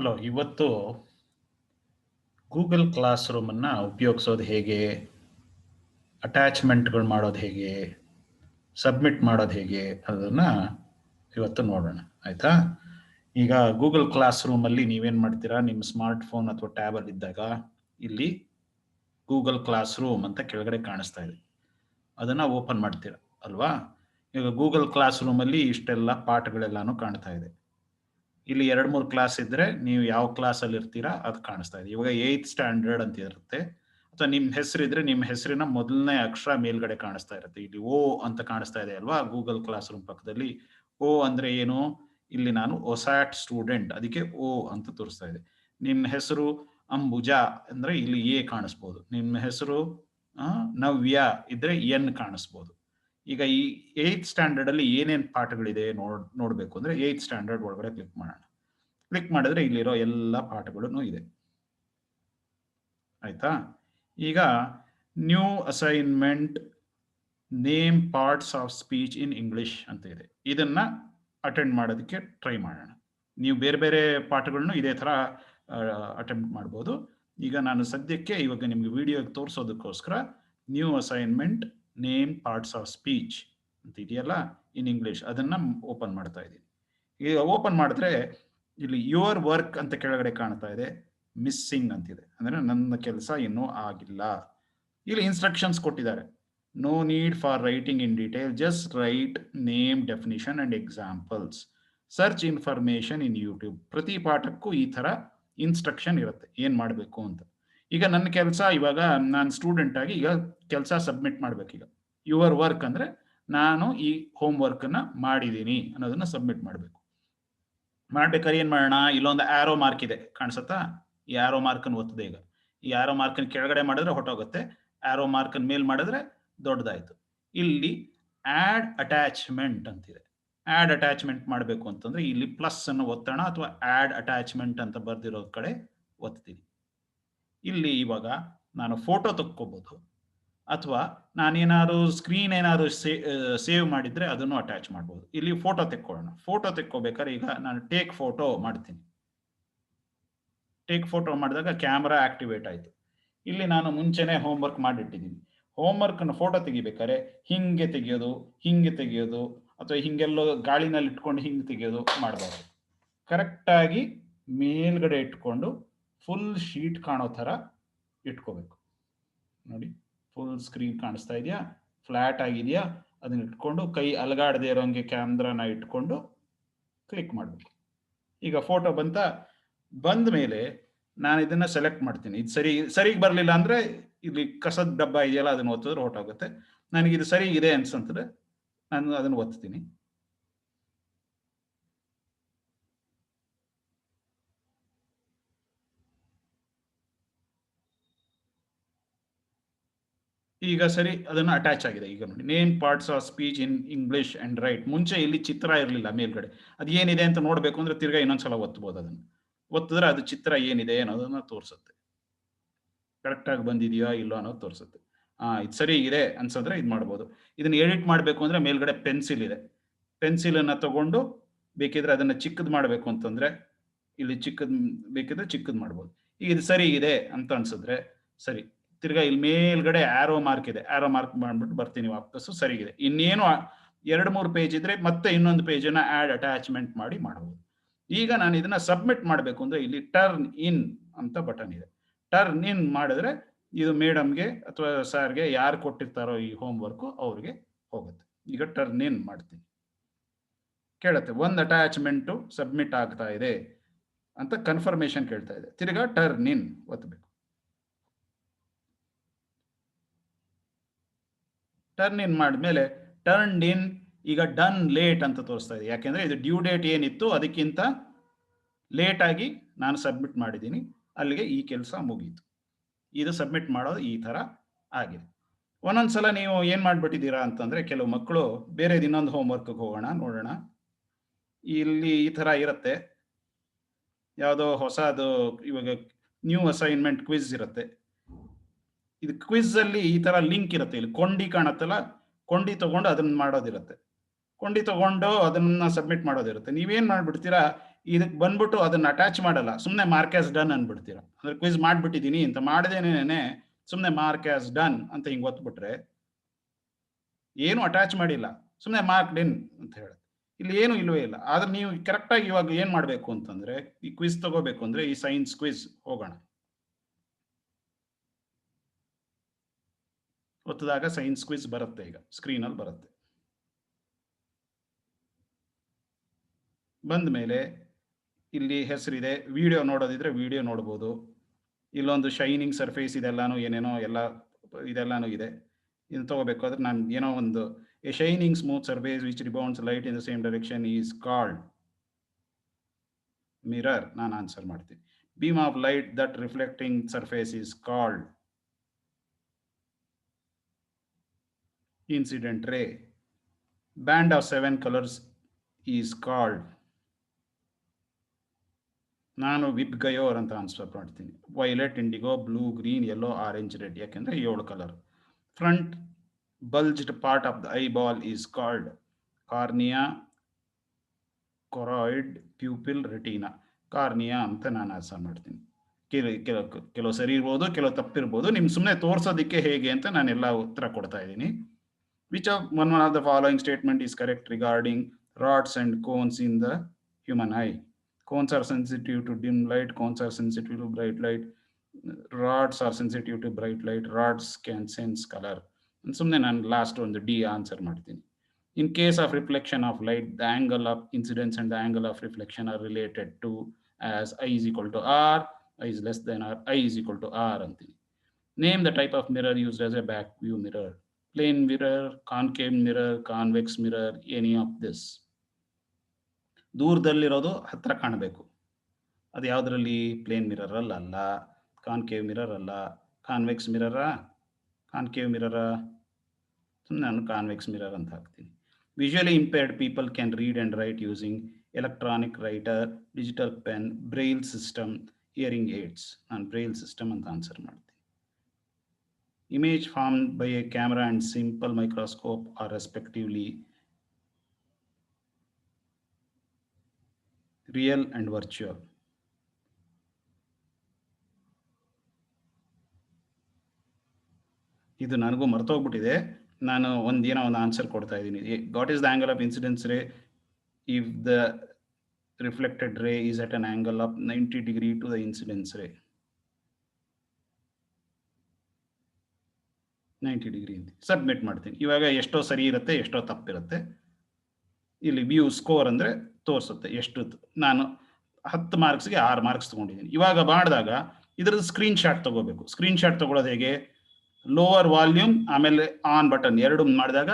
Hello, ಇವತ್ತು Google class ರೂಮನ್ನು ಉಪಯೋಗಿಸೋದು ಹೇಗೆ? ಅಟ್ಯಾಚ್ಮೆಂಟ್ಗಳು ಮಾಡೋದು ಹೇಗೆ? ಸಬ್ಮಿಟ್ ಮಾಡೋದು ಹೇಗೆ? ಅದನ್ನು ಇವತ್ತು ನೋಡೋಣ, ಆಯಿತಾ? ಈಗ ಗೂಗಲ್ ಕ್ಲಾಸ್ ರೂಮಲ್ಲಿ ನೀವೇನು ಮಾಡ್ತೀರಾ? ನಿಮ್ಮ ಸ್ಮಾರ್ಟ್ ಫೋನ್ ಅಥವಾ ಟ್ಯಾಬಲ್ ಇದ್ದಾಗ ಇಲ್ಲಿ ಗೂಗಲ್ ಕ್ಲಾಸ್ ರೂಮ್ ಅಂತ ಕೆಳಗಡೆ ಕಾಣಿಸ್ತಾ ಇದೆ. ಅದನ್ನು ಓಪನ್ ಮಾಡ್ತೀರಾ, ಅಲ್ವಾ? ಈಗ ಗೂಗಲ್ ಕ್ಲಾಸ್ ರೂಮಲ್ಲಿ ಇಷ್ಟೆಲ್ಲ ಪಾಠಗಳೆಲ್ಲಾನು ಕಾಣ್ತಾ ಇದೆ. ಇಲ್ಲಿ ಎರಡು ಮೂರು ಕ್ಲಾಸ್ ಇದ್ರೆ ನೀವು ಯಾವ ಕ್ಲಾಸಲ್ಲಿ ಇರ್ತೀರಾ ಅದು ಕಾಣಿಸ್ತಾ ಇದೆ. ಇವಾಗ ಏಯ್ತ್ ಸ್ಟ್ಯಾಂಡರ್ಡ್ ಅಂತ ಇರುತ್ತೆ. ಅಥವಾ ನಿಮ್ಮ ಹೆಸರು ಇದ್ರೆ ನಿಮ್ಮ ಹೆಸರಿನ ಮೊದಲನೇ ಅಕ್ಷರ ಮೇಲ್ಗಡೆ ಕಾಣಿಸ್ತಾ ಇರುತ್ತೆ. ಇಲ್ಲಿ ಓ ಅಂತ ಕಾಣಿಸ್ತಾ ಇದೆ ಅಲ್ವಾ? ಗೂಗಲ್ ಕ್ಲಾಸ್ ರೂಮ್ ಪಕ್ಕದಲ್ಲಿ. ಓ ಅಂದ್ರೆ ಏನು? ಇಲ್ಲಿ ನಾನು ಒಸಾಟ್ ಸ್ಟೂಡೆಂಟ್ ಅದಕ್ಕೆ ಓ ಅಂತ ತೋರಿಸ್ತಾ ಇದೆ. ನಿಮ್ಮ ಹೆಸರು ಅಂಬುಜಾ ಅಂದ್ರೆ ಇಲ್ಲಿ ಎ ಕಾಣಿಸ್ಬೋದು. ನಿಮ್ಮ ಹೆಸರು ನವ್ಯ ಇದ್ರೆ ಎನ್ ಕಾಣಿಸ್ಬೋದು. ಈಗ ಈ ಏಯ್ತ್ ಸ್ಟ್ಯಾಂಡರ್ಡ್ ಅಲ್ಲಿ ಏನೇನ್ ಪಾಠಗಳಿದೆ ನೋಡ್, ನೋಡ್ಬೇಕು ಅಂದ್ರೆ ಏಯ್ತ್ ಸ್ಟ್ಯಾಂಡರ್ಡ್ ಒಳಗಡೆ ಕ್ಲಿಕ್ ಮಾಡೋಣ. ಕ್ಲಿಕ್ ಮಾಡಿದ್ರೆ ಇಲ್ಲಿರೋ ಎಲ್ಲ ಪಾಠಗಳು ಇದೆ. ಆಯ್ತಾ? ಈಗ new assignment name parts of speech in English ಅಂತ ಇದೆ. ಇದನ್ನ ಅಟೆಂಡ್ ಮಾಡೋದಕ್ಕೆ ಟ್ರೈ ಮಾಡೋಣ. ನೀವು ಬೇರೆ ಬೇರೆ ಪಾಠಗಳನ್ನು ಇದೇ ತರ ಅಟೆಂಪ್ಟ್ ಮಾಡ್ಬೋದು. ಈಗ ನಾನು ಸದ್ಯಕ್ಕೆ ಇವಾಗ ನಿಮಗೆ video ತೋರಿಸೋದಕ್ಕೋಸ್ಕರ new assignment name parts of speech ಅಂತ ಇದೆಯಲ್ಲ? ಇನ್ ಇಂಗ್ಲಿಷ್ ಅದನ್ನ ಓಪನ್ ಮಾಡ್ತಾ ಇದ್ದೀನಿ. ಈಗ ಓಪನ್ ಮಾಡಿದ್ರೆ ಇಲ್ಲಿ ಯುವರ್ ವರ್ಕ್ ಅಂತ ಕೆಳಗಡೆ ಕಾಣ್ತಾ ಇದೆ ಮಿಸ್ಸಿಂಗ್ ಅಂತಿದೆ. ಅಂದ್ರೆ ನನ್ನ ಕೆಲಸ ಇನ್ನೂ ಆಗಿಲ್ಲ. ಇಲ್ಲಿ ಇನ್ಸ್ಟ್ರಕ್ಷನ್ಸ್ ಕೊಟ್ಟಿದ್ದಾರೆ. No need for writing in detail just write name definition and examples search information in YouTube ಪ್ರತಿ ಪಾಠಕ್ಕೂ ಈ ತರ ಇನ್ಸ್ಟ್ರಕ್ಷನ್ ಇರುತ್ತೆ. ಏನ್ ಮಾಡಬೇಕು ಅಂತ. ಈಗ ನನ್ನ ಕೆಲಸ ಇವಾಗ ನಾನು ಸ್ಟೂಡೆಂಟ್ ಆಗಿ ಈಗ ಕೆಲಸ ಸಬ್ಮಿಟ್ ಮಾಡ್ಬೇಕೀಗ ಯುವರ್ ವರ್ಕ್ ಅಂದ್ರೆ ನಾನು ಈ ಹೋಮ್ ವರ್ಕ್ ಅನ್ನ ಮಾಡಿದ್ದೀನಿ ಅನ್ನೋದನ್ನ ಸಬ್ಮಿಟ್ ಮಾಡಬೇಕು. ಮಾಡ್ಬೇಕಾದ್ರೆ ಏನ್ ಮಾಡೋಣ? ಇಲ್ಲೊಂದು ಆರೋ ಮಾರ್ಕ್ ಇದೆ. ಕಾಣಿಸುತ್ತಾ? ಈ ಆರೋ ಮಾರ್ಕ್ ಒತ್ತದೆ ಈಗ. ಈ ಆರೋ ಮಾರ್ಕ್ ಕೆಳಗಡೆ ಮಾಡಿದ್ರೆ ಹೊಟ್ಟೋಗುತ್ತೆ ಆರೋ ಮಾರ್ಕ್ ಮೇಲ್ ಮಾಡಿದ್ರೆ ದೊಡ್ಡದಾಯ್ತು. ಇಲ್ಲಿ ಆಡ್ ಅಟ್ಯಾಚ್ಮೆಂಟ್ ಅಂತಿದೆ. ಆಡ್ ಅಟ್ಯಾಚ್ಮೆಂಟ್ ಮಾಡಬೇಕು ಅಂತಂದ್ರೆ ಇಲ್ಲಿ ಪ್ಲಸ್ ಅನ್ನು ಒತ್ತೋಣ ಅಥವಾ ಆಡ್ ಅಟ್ಯಾಚ್ಮೆಂಟ್ ಅಂತ ಬರ್ದಿರೋ ಕಡೆ ಒತ್ತೀನಿ. ಇಲ್ಲಿ ಇವಾಗ ನಾನು ಫೋಟೋ ತಕ್ಕೋಬಹುದು ಅಥವಾ ನಾನೇನಾದ್ರು ಸ್ಕ್ರೀನ್ ಏನಾದ್ರು ಸೇವ್ ಮಾಡಿದ್ರೆ ಅದನ್ನು ಅಟ್ಯಾಚ್ ಮಾಡ್ಬೋದು. ಇಲ್ಲಿ ಫೋಟೋ ತೆಕ್ಕೊಳ್ಳೋಣ. ಫೋಟೋ ತೆಕ್ಕೋಬೇಕಾದ್ರೆ ಈಗ ನಾನು ಟೇಕ್ ಫೋಟೋ ಮಾಡ್ತೀನಿ. ಟೇಕ್ ಫೋಟೋ ಮಾಡಿದಾಗ ಕ್ಯಾಮ್ರಾ ಆಕ್ಟಿವೇಟ್ ಆಯ್ತು. ಇಲ್ಲಿ ನಾನು ಮುಂಚೆನೆ ಹೋಮ್ವರ್ಕ್ ಮಾಡಿಟ್ಟಿದ್ದೀನಿ. ಹೋಮ್ವರ್ಕನ್ನು ಫೋಟೋ ತೆಗಿಬೇಕಾದ್ರೆ ಹಿಂಗೆ ತೆಗೆಯೋದು ಹಿಂಗೆ ತೆಗೆಯೋದು, ಅಥವಾ ಹಿಂಗೆಲ್ಲೋ ಗಾಳಿನಲ್ಲಿ ಇಟ್ಕೊಂಡು ಹಿಂಗೆ ತೆಗೆಯೋದು ಮಾಡಬಾರ್ದು ಕರೆಕ್ಟಾಗಿ ಮೇಲ್ಗಡೆ ಇಟ್ಕೊಂಡು ಫುಲ್ ಶೀಟ್ ಕಾಣೋ ಥರ ಇಟ್ಕೋಬೇಕು. ನೋಡಿ. ಫುಲ್ ಸ್ಕ್ರೀನ್ ಕಾಣಿಸ್ತಾ ಇದೆಯಾ? ಫ್ಲಾಟ್ ಆಗಿದೆಯಾ? ಅದನ್ನ ಇಟ್ಕೊಂಡು ಕೈ ಅಲಗಾಡದೆ ಇರೋಂಗೆ ಕ್ಯಾಮ್ರಾನ ಇಟ್ಕೊಂಡು ಕ್ಲಿಕ್ ಮಾಡಬೇಕು. ಈಗ ಫೋಟೋ ಬಂತ, ಬಂದ ಮೇಲೆ ನಾನು ಇದನ್ನ ಸೆಲೆಕ್ಟ್ ಮಾಡ್ತೀನಿ. ಇದು ಸರಿ, ಸರಿಗೆ ಬರಲಿಲ್ಲ ಅಂದ್ರೆ ಇಲ್ಲಿ ಕಸದ ಡಬ್ಬ ಇದೆಯಲ್ಲ ಅದನ್ನ ಒತ್ತಿದ್ರೆ ಹೊರಟೋಗುತ್ತೆ. ನನಗೆ ಇದು ಸರಿ ಇದೆ ಅನ್ಸಂತಂದ್ರೆ ನಾನು ಅದನ್ನ ಒತ್ತೀನಿ. ಈಗ ಸರಿ ಅದನ್ನು ಅಟ್ಯಾಚ್ ಆಗಿದೆ. ಈಗ ನೋಡಿ name parts of speech in English and write ಮುಂಚೆ ಇಲ್ಲಿ ಚಿತ್ರ ಇರಲಿಲ್ಲ ಮೇಲ್ಗಡೆ. ಅದು ಏನಿದೆ ಅಂತ ನೋಡಬೇಕು ಅಂದ್ರೆ ತಿರ್ಗಾ ಇನ್ನೊಂದ್ಸಲ ಒತ್ತಬಹುದು ಅದನ್ನು. ಒತ್ತಿದ್ರೆ ಅದು ಚಿತ್ರ ಏನಿದೆ ಅನ್ನೋದನ್ನ ತೋರಿಸುತ್ತೆ. ಕರೆಕ್ಟ್ ಆಗಿ ಬಂದಿದೆಯಾ ಇಲ್ಲೋ ಅನ್ನೋದು ತೋರಿಸುತ್ತೆ. ಹಾ ಇದು ಸರಿ ಇದೆ ಅನ್ಸಿದ್ರೆ ಇದು ಮಾಡ್ಬೋದು. ಇದನ್ನ ಎಡಿಟ್ ಮಾಡಬೇಕು ಅಂದ್ರೆ ಮೇಲ್ಗಡೆ ಪೆನ್ಸಿಲ್ ಇದೆ. ಪೆನ್ಸಿಲ್ ಅನ್ನ ತಗೊಂಡು ಬೇಕಿದ್ರೆ ಅದನ್ನ ಚಿಕ್ಕದ್ ಮಾಡಬೇಕು ಅಂತಂದ್ರೆ ಇಲ್ಲಿ ಚಿಕ್ಕದ್ ಬೇಕಿದ್ರೆ ಚಿಕ್ಕದ್ ಮಾಡ್ಬೋದು. ಈಗ ಇದು ಸರಿ ಇದೆ ಅಂತ ಅನ್ಸಿದ್ರೆ ಸರಿ. ತಿರ್ಗಾ ಇಲ್ಲಿ ಮೇಲ್ಗಡೆ ಆರೋ ಮಾರ್ಕ್ ಇದೆ. ಆರೋ ಮಾರ್ಕ್ ಮಾಡ್ಬಿಟ್ಟು ಬರ್ತೀನಿ ವಾಪಸ್ಸು, ಸರಿಗಿದೆ. ಇನ್ನೇನು ಎರಡು ಮೂರು ಪೇಜ್ ಇದ್ರೆ ಮತ್ತೆ ಇನ್ನೊಂದು ಪೇಜನ್ನ ಆಡ್ ಅಟ್ಯಾಚ್ಮೆಂಟ್ ಮಾಡಿ ಮಾಡಬಹುದು ಈಗ ನಾನು ಇದನ್ನ ಸಬ್ಮಿಟ್ ಮಾಡಬೇಕು ಅಂದ್ರೆ ಇಲ್ಲಿ ಟರ್ನ್ ಇನ್ ಅಂತ ಬಟನ್ ಇದೆ. ಟರ್ನ್ ಇನ್ ಮಾಡಿದ್ರೆ ಇದು ಮೇಡಮ್ಗೆ ಅಥವಾ ಸರ್ಗೆ ಯಾರು ಕೊಟ್ಟಿರ್ತಾರೋ ಈ ಹೋಮ್ ವರ್ಕ್ ಅವ್ರಿಗೆ ಹೋಗುತ್ತೆ. ಈಗ ಟರ್ನ್ ಇನ್ ಮಾಡ್ತೀನಿ. ಕೇಳುತ್ತೆ, ಒಂದು ಅಟ್ಯಾಚ್ಮೆಂಟು ಸಬ್ಮಿಟ್ ಆಗ್ತಾ ಇದೆ ಅಂತ ಕನ್ಫರ್ಮೇಶನ್ ಕೇಳ್ತಾ ಇದೆ. ತಿರ್ಗಾ ಟರ್ನ್ ಇನ್ ಒತ್ತಬೇಕು ಟರ್ನ್ ಇನ್ ಮಾಡಿದ್ಮೇಲೆ ಟರ್ನ್ ಇನ್ ಈಗ ಡನ್ ಲೇಟ್ ಅಂತ ತೋರಿಸ್ತಾ ಇದೆ. ಯಾಕೆಂದ್ರೆ ಇದು ಡ್ಯೂ ಡೇಟ್ ಏನಿತ್ತು ಅದಕ್ಕಿಂತ ಲೇಟ್ ಆಗಿ ನಾನು ಸಬ್ಮಿಟ್ ಮಾಡಿದ್ದೀನಿ. ಅಲ್ಲಿಗೆ ಈ ಕೆಲಸ ಮುಗೀತು. ಇದು ಸಬ್ಮಿಟ್ ಮಾಡೋದು ಈ ತರ ಆಗಿದೆ. ಒಂದೊಂದ್ಸಲ ನೀವು ಏನು ಮಾಡ್ಬಿಟ್ಟಿದ್ದೀರಾ ಅಂತಂದ್ರೆ ಕೆಲವು ಮಕ್ಕಳು ಬೇರೆ ಇನ್ನೊಂದು ಹೋಮ್ ವರ್ಕ್ ಹೋಗೋಣ, ನೋಡೋಣ. ಇಲ್ಲಿ ಈ ತರ ಇರುತ್ತೆ. ಯಾವುದೋ ಹೊಸದು ಇವಾಗ ನ್ಯೂ ಅಸೈನ್ಮೆಂಟ್ ಕ್ವಿಜ್ ಇರುತ್ತೆ. ಇದು ಕ್ವಿಜ್ ಅಲ್ಲಿ ಈ ತರ ಲಿಂಕ್ ಇರುತ್ತೆ. ಇಲ್ಲಿ ಕೊಂಡಿ ಕಾಣತ್ತಲ್ಲ, ಕೊಂಡಿ ತಗೊಂಡು ಅದನ್ನ ಮಾಡೋದಿರುತ್ತೆ. ಕೊಂಡಿ ತಗೊಂಡು ಅದನ್ನ ಸಬ್ಮಿಟ್ ಮಾಡೋದಿರುತ್ತೆ. ನೀವೇನ್ ಮಾಡ್ಬಿಡ್ತೀರಾ ಇದಕ್ಕೆ ಬಂದ್ಬಿಟ್ಟು ಅದನ್ನ ಅಟ್ಯಾಚ್ ಮಾಡಲ್ಲ. ಸುಮ್ಮನೆ ಮಾರ್ಕ್ಯಾಸ್ ಡನ್ ಅನ್ಬಿಡ್ತೀರಾ ಅಂದ್ರೆ ಕ್ವಿಜ್ ಮಾಡ್ಬಿಟ್ಟಿದೀನಿ ಅಂತ ಮಾಡದೇನೇನೆ ಸುಮ್ಮನೆ ಮಾರ್ಕ್ಯಾಸ್ ಡನ್ ಅಂತ ಹಿಂಗ್ ಒತ್ಬಿಟ್ರೆ ಏನು ಅಟ್ಯಾಚ್ ಮಾಡಿಲ್ಲ. ಸುಮ್ಮನೆ ಮಾರ್ಕ್ ಡಿನ್ ಅಂತ ಹೇಳುತ್ತೆ. ಇಲ್ಲಿ ಏನು ಇಲ್ವೇ ಇಲ್ಲ. ಆದ್ರೆ ನೀವು ಕರೆಕ್ಟಾಗಿ ಇವಾಗ ಏನ್ ಮಾಡ್ಬೇಕು ಅಂತಂದ್ರೆ, ಈ ಕ್ವಿಜ್ ತಗೋಬೇಕು ಅಂದ್ರೆ ಈ ಸೈನ್ಸ್ ಕ್ವಿಜ್ ಹೋಗೋಣ. ಒತ್ತದಾಗ ಸೈನ್ಸ್ ಕ್ವಿಸ್ ಬರುತ್ತೆ ಈಗ, ಸ್ಕ್ರೀನಲ್ಲಿ ಬರುತ್ತೆ. ಬಂದ ಮೇಲೆ ಇಲ್ಲಿ ಹೆಸರಿದೆ, ವಿಡಿಯೋ ನೋಡೋದಿದ್ರೆ ವಿಡಿಯೋ ನೋಡ್ಬೋದು. ಇಲ್ಲೊಂದು ಶೈನಿಂಗ್ ಸರ್ಫೇಸ್ ಇದೆಲ್ಲಾನು ಏನೇನೋ ಎಲ್ಲ ಇದೆಲ್ಲಾನು ಇದೆ. ಇದು ತಗೋಬೇಕಾದ್ರೆ ನಾನು ಏನೋ ಒಂದು a shining smooth surface which rebounds light in the same direction is called mirror ನಾನು ಆನ್ಸರ್ ಮಾಡ್ತೀನಿ. Beam of light that reflecting surface is called incident ray. Band of seven colors is called. ನಾನು ವಿಬ್ ಗಯೋರ್ ಅಂತ answer ಮಾಡ್ತೀನಿ. Violet indigo blue green yellow orange red ಯಾಕೆಂದ್ರೆ ಏಳು colour front bulged part of the eye ball is called cornea choroid pupil retina cornea ಅಂತ ನಾನು answer ಮಾಡ್ತೀನಿ. ಕೆಲವು ಕೆಲವು ಕೆಲವು ಸರಿ ಇರ್ಬೋದು, ಕೆಲವು ತಪ್ಪಿರ್ಬೋದು. ನಿಮ್ಮ ಸುಮ್ಮನೆ ತೋರ್ಸೋದಕ್ಕೆ ಹೇಗೆ ಅಂತ ನಾನೆಲ್ಲ ಉತ್ತರ ಕೊಡ್ತಾ ಇದ್ದೀನಿ. Which of one of the following statement is correct regarding rods and cones in the human eye? Cones are sensitive to dim light, cones are sensitive to bright light, rods are sensitive to bright light, rods can sense color. And so then last one, the D answer, Martini. In case of reflection of light, the angle of incidence and the angle of reflection are related to as I is equal to R, I is less than R, I is equal to R. Name the type of mirror used as a back view mirror. Plane mirror, concave mirror, convex mirror, any of this. ದೂರದಲ್ಲಿರೋದು ಹತ್ರ ಕಾಣಬೇಕು. ಅದು ಯಾವುದರಲ್ಲಿ? Plane mirror ಅಲ್ಲ concave mirror ಅಲ್ಲ. Convex mirror concave mirror ನಾನು convex mirror ಅಂತ ಹಾಕ್ತೀನಿ. Visually impaired people can read and write using electronic writer digital pen braille system hearing aids ನಾನು ಬ್ರೈಲ್ ಸಿಸ್ಟಮ್ ಅಂತ ಆನ್ಸರ್ ಮಾಡ್ತೀನಿ. Image formed by a camera and simple microscope are respectively real and virtual. ಇದು ನನಗೂ ಮರ್ತೋಗ್ಬಿಟ್ಟಿದೆ. ನಾನು ಒಂದು ಏನೋ ಒಂದು answer ಕೊಡ್ತಾ ಇದ್ದೀನಿ. What is the angle of incidence ray if the reflected ray is at an angle of ninety degree to the incidence ray ninety degree ಅಂತ. Submit ಮಾಡ್ತೀನಿ. ಇವಾಗ ಎಷ್ಟೋ ಸರಿ ಇರುತ್ತೆ, ಎಷ್ಟೋ ತಪ್ಪಿರುತ್ತೆ. ಇಲ್ಲಿ ವ್ಯೂ ಸ್ಕೋರ್ ಅಂದರೆ ತೋರಿಸುತ್ತೆ ಎಷ್ಟು ನಾನು ಹತ್ತು ಮಾರ್ಕ್ಸ್ಗೆ ಆರು ಮಾರ್ಕ್ಸ್ ತೊಗೊಂಡಿದ್ದೀನಿ. ಇವಾಗ ಮಾಡಿದಾಗ ಇದ್ರದ್ದು ಸ್ಕ್ರೀನ್ ಶಾಟ್ ತಗೋಬೇಕು. ಸ್ಕ್ರೀನ್ ಶಾಟ್ ತೊಗೊಳೋದು ಹೇಗೆ? ಲೋವರ್ ವಾಲ್ಯೂಮ್ ಆಮೇಲೆ ಆನ್ ಬಟನ್ ಎರಡು ಮಾಡಿದಾಗ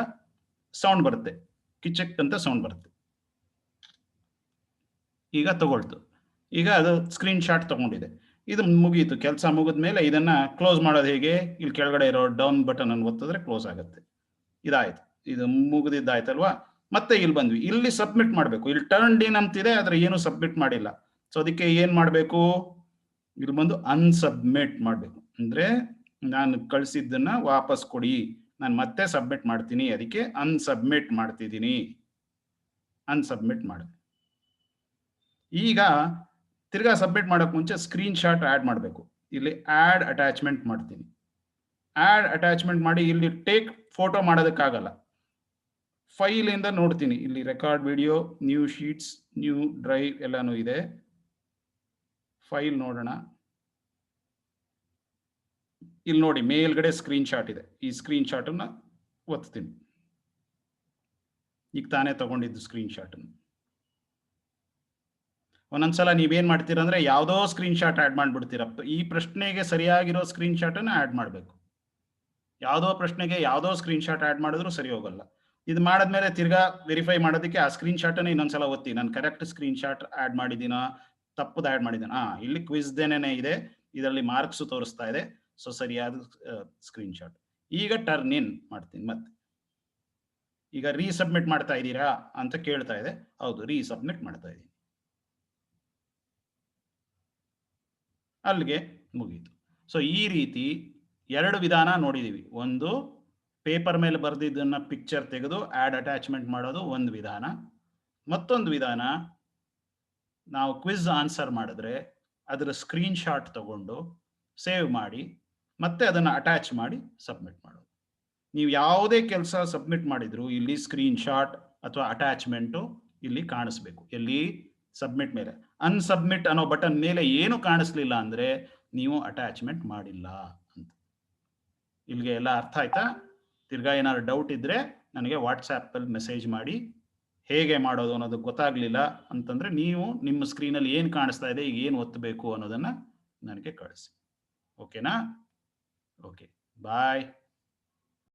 ಸೌಂಡ್ ಬರುತ್ತೆ. ಕಿಚಕ್ ಅಂತ ಸೌಂಡ್ ಬರುತ್ತೆ. ಈಗ ತಗೊಳ್ತು. ಈಗ ಅದು ಸ್ಕ್ರೀನ್ ಶಾಟ್ ತಗೊಂಡಿದೆ. ಇದು ಮುಗೀತು. ಕೆಲಸ ಮುಗಿದ ಮೇಲೆ ಇದನ್ನ ಕ್ಲೋಸ್ ಮಾಡೋದು ಹೇಗೆ? ಇಲ್ಲಿ ಕೆಳಗಡೆ ಇರೋ ಡೌನ್ ಬಟನ್ ಅನ್ನು ಒತ್ತಿದ್ರೆ ಕ್ಲೋಸ್ ಆಗುತ್ತೆ. ಇದಾಯ್ತು. ಇದು ಮುಗಿದಿದ್ದಾಯ್ತಲ್ವಾ? ಮತ್ತೆ ಇಲ್ಲಿ ಬಂದ್ವಿ. ಇಲ್ಲಿ ಸಬ್ಮಿಟ್ ಮಾಡಬೇಕು. ಇಲ್ಲಿ ಟರ್ನ್ ಇನ್ ಅಂತಿದೆ ಆದ್ರೆ ಏನು ಸಬ್ಮಿಟ್ ಮಾಡಿಲ್ಲ. ಸೊ ಅದಕ್ಕೆ ಏನ್ ಮಾಡಬೇಕು? ಇಲ್ಲಿ ಬಂದು ಅನ್ಸಬ್ಮಿಟ್ ಮಾಡಬೇಕು. ಅಂದ್ರೆ ನಾನು ಕಳಿಸಿದ್ದನ್ನ ವಾಪಸ್ ಕೊಡಿ. ನಾನು ಮತ್ತೆ ಸಬ್ಮಿಟ್ ಮಾಡ್ತೀನಿ. ಅದಕ್ಕೆ ಅನ್ಸಬ್ಮಿಟ್ ಮಾಡ್ತಿದ್ದೀನಿ. ಅನ್ಸಬ್ಮಿಟ್ ಮಾಡಿದೆ ಈಗ ತಿರ್ಗಾ ಸಬ್ಮಿಟ್ ಮಾಡೋಕೆ ಮುಂಚೆ ಸ್ಕ್ರೀನ್ ಶಾಟ್ ಆ್ಯಡ್ ಮಾಡಬೇಕು. ಇಲ್ಲಿ ಆ್ಯಡ್ ಅಟ್ಯಾಚ್ಮೆಂಟ್ ಮಾಡ್ತೀನಿ. ಆ್ಯಡ್ ಅಟ್ಯಾಚ್ಮೆಂಟ್ ಮಾಡಿ ಇಲ್ಲಿ ಟೇಕ್ ಫೋಟೋ ಮಾಡೋದಕ್ಕಾಗಲ್ಲ. ಫೈಲಿಂದ ನೋಡ್ತೀನಿ. ಇಲ್ಲಿ record video new sheets new drive ಎಲ್ಲಾನು ಇದೆ. ಫೈಲ್ ನೋಡೋಣ. ಇಲ್ಲಿ ನೋಡಿ ಮೇಲ್ಗಡೆ ಸ್ಕ್ರೀನ್ ಶಾಟ್ ಇದೆ. ಈ ಸ್ಕ್ರೀನ್ ಶಾಟನ್ನು ಒತ್ತೀನಿ. ಈಗ ತಾನೇ ತಗೊಂಡಿದ್ದು ಸ್ಕ್ರೀನ್ ಶಾಟನ್ನು ಒಂದೊಂದ್ಸಲ ನೀವೇನ್ ಮಾಡ್ತೀರಾ ಅಂದ್ರೆ ಯಾವುದೋ ಸ್ಕ್ರೀನ್ ಶಾಟ್ ಆಡ್ ಮಾಡ್ಬಿಡ್ತೀರಾ. ಈ ಪ್ರಶ್ನೆಗೆ ಸರಿಯಾಗಿರೋ ಸ್ಕ್ರೀನ್ ಶಾಟ್ ಅನ್ನ ಆಡ್ ಮಾಡ್ಬೇಕು. ಯಾವುದೋ ಪ್ರಶ್ನೆಗೆ ಯಾವುದೋ ಸ್ಕ್ರೀನ್ ಶಾಟ್ ಆಡ್ ಮಾಡಿದ್ರು ಸರಿ ಹೋಗಲ್ಲ. ಇದು ಮಾಡಿದ್ಮೇಲೆ ತಿರ್ಗಾ ವೆರಿಫೈ ಮಾಡೋದಕ್ಕೆ ಆ ಸ್ಕ್ರೀನ್ ಶಾಟ್ ಅನ್ನ ಇನ್ನೊಂದ್ಸಲ ಒತ್ತಿ ನಾನು ಕರೆಕ್ಟ್ ಸ್ಕ್ರೀನ್ ಶಾಟ್ ಆಡ್ ಮಾಡಿದ್ದೀನ? ತಪ್ಪದ ಆಡ್ ಮಾಡಿದ್ದೀನ? ಹಾ ಇಲ್ಲಿ ಕ್ವಿಸ್ದೇನೆ ಇದೆ. ಇದರಲ್ಲಿ ಮಾರ್ಕ್ಸ್ ತೋರಿಸ್ತಾ ಇದೆ. ಸೊ ಸರಿಯಾದ ಸ್ಕ್ರೀನ್ ಶಾಟ್ ಈಗ ಟರ್ನ್ ಇನ್ ಮಾಡ್ತೀನಿ ಮತ್ತೆ. ಈಗ ರೀಸಬ್ಮಿಟ್ ಮಾಡ್ತಾ ಇದ್ದೀರಾ ಅಂತ ಕೇಳ್ತಾ ಇದೆ. ಹೌದು ರೀಸಬ್ಮಿಟ್ ಮಾಡ್ತಾ ಇದ್ದೀನಿ. ಅಲ್ಲಿಗೆ ಮುಗೀತು. ಸೊ ಈ ರೀತಿ ಎರಡು ವಿಧಾನ ನೋಡಿದೀವಿ. ಒಂದು ಪೇಪರ್ ಮೇಲೆ ಬರೆದಿದ್ದನ್ನ ಪಿಕ್ಚರ್ ತೆಗೆದು ಆಡ್ ಅಟ್ಯಾಚ್ಮೆಂಟ್ ಮಾಡೋದು ಒಂದು ವಿಧಾನ. ಮತ್ತೊಂದು ವಿಧಾನ, ನಾವು ಕ್ವಿಜ್ ಆನ್ಸರ್ ಮಾಡಿದ್ರೆ ಅದರ ಸ್ಕ್ರೀನ್ ಶಾಟ್ ತಗೊಂಡು ಸೇವ್ ಮಾಡಿ, ಮತ್ತೆ ಅದನ್ನು ಅಟ್ಯಾಚ್ ಮಾಡಿ ಸಬ್ಮಿಟ್ ಮಾಡೋದು. ನೀವು ಯಾವುದೇ ಕೆಲಸ ಸಬ್ಮಿಟ್ ಮಾಡಿದ್ರು ಇಲ್ಲಿ ಸ್ಕ್ರೀನ್ ಶಾಟ್ ಅಥವಾ ಅಟ್ಯಾಚ್ಮೆಂಟು ಇಲ್ಲಿ ಕಾಣಿಸ್ಬೇಕು. ಎಲ್ಲಿ? ಸಬ್ಮಿಟ್ ಮೇಲೆ. ಅನ್ಸಬ್ಮಿಟ್ ಅನ್ನೋ ಬಟನ್ ಮೇಲೆ ಏನು ಕಾಣಿಸ್ಲಿಲ್ಲ ಅಂದ್ರೆ ನೀವು ಅಟ್ಯಾಚ್ಮೆಂಟ್ ಮಾಡಿಲ್ಲ ಅಂತ. ಇಲ್ಲಿಗೆ ಎಲ್ಲ ಅರ್ಥ ಆಯ್ತಾ? ತಿರ್ಗಾ ಏನಾದ್ರು ಡೌಟ್ ಇದ್ರೆ ನನಗೆ ವಾಟ್ಸಾಪಲ್ಲಿ ಮೆಸೇಜ್ ಮಾಡಿ, ಹೇಗೆ ಮಾಡೋದು ಅನ್ನೋದು ಗೊತ್ತಾಗ್ಲಿಲ್ಲ ಅಂತಂದ್ರೆ ನೀವು ನಿಮ್ಮ ಸ್ಕ್ರೀನಲ್ಲಿ ಏನು ಕಾಣಿಸ್ತಾ ಇದೆ, ಈಗ ಏನು ಒತ್ತಬೇಕು ಅನ್ನೋದನ್ನ ನನಗೆ ಕಳಿಸಿ. ಓಕೆನಾ ಓಕೆ ಬಾಯ್